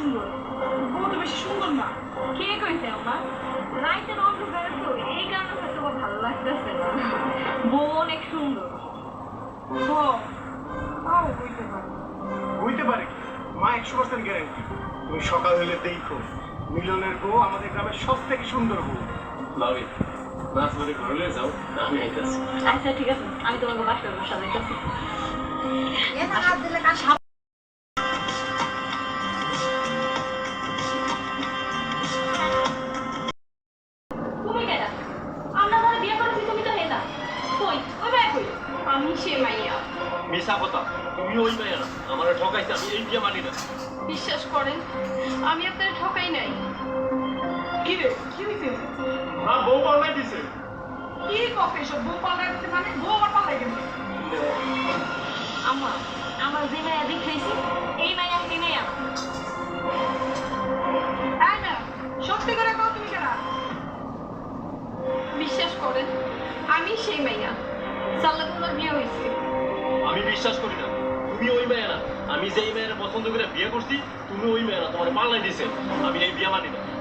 সুন্দর। বউ তো বেশি সুন্দর না। কে কইছে আমার রাইতের অন্ধকারে তো এই কারণে হয়তো ভালো লাগতেছে না। বউ অনেক সুন্দর। ও তাও হইতে পারে। মা একশো পার্সেন্ট গ্যারান্টি তুমি সকাল হলে দেখো মিলনের বউ আমাদের গ্রামের সব থেকে সুন্দর বউ। নাচ করে ঘরে যাও আমি আইতাছি। আচ্ছা ঠিক আছে। আমি তোমাকে বসা যাইতেছি কই আমি সে মাইয়া মিশা কথা। তুমি ওই মেয়ে না আমার ঠকাইছে আমি এই বিয়ে মানি না। বিশ্বাস করেন আমি আপনার ঠকাই নাই। কি রে? কি হইছে? মা বউ পাল্লাই দিছে। কি কফে সব বউ পাল্লাই মানে? বউ আমার পাল্লাই আমা আমার যে মায়া দেখাইছি এই মায়া কি মায়া আমি সেই মাইয়া। সাল্লাগুলোর বিয়ে হয়েছে। আমি বিশ্বাস করি না। তুমি ওই মেয়ে না। আমি যেই মেয়ের পছন্দ করে বিয়ে করছি, তুমি ওই মেয়ে না। তোমার পাল্লাই দিছে। আমি এই বিয়ে মানি না।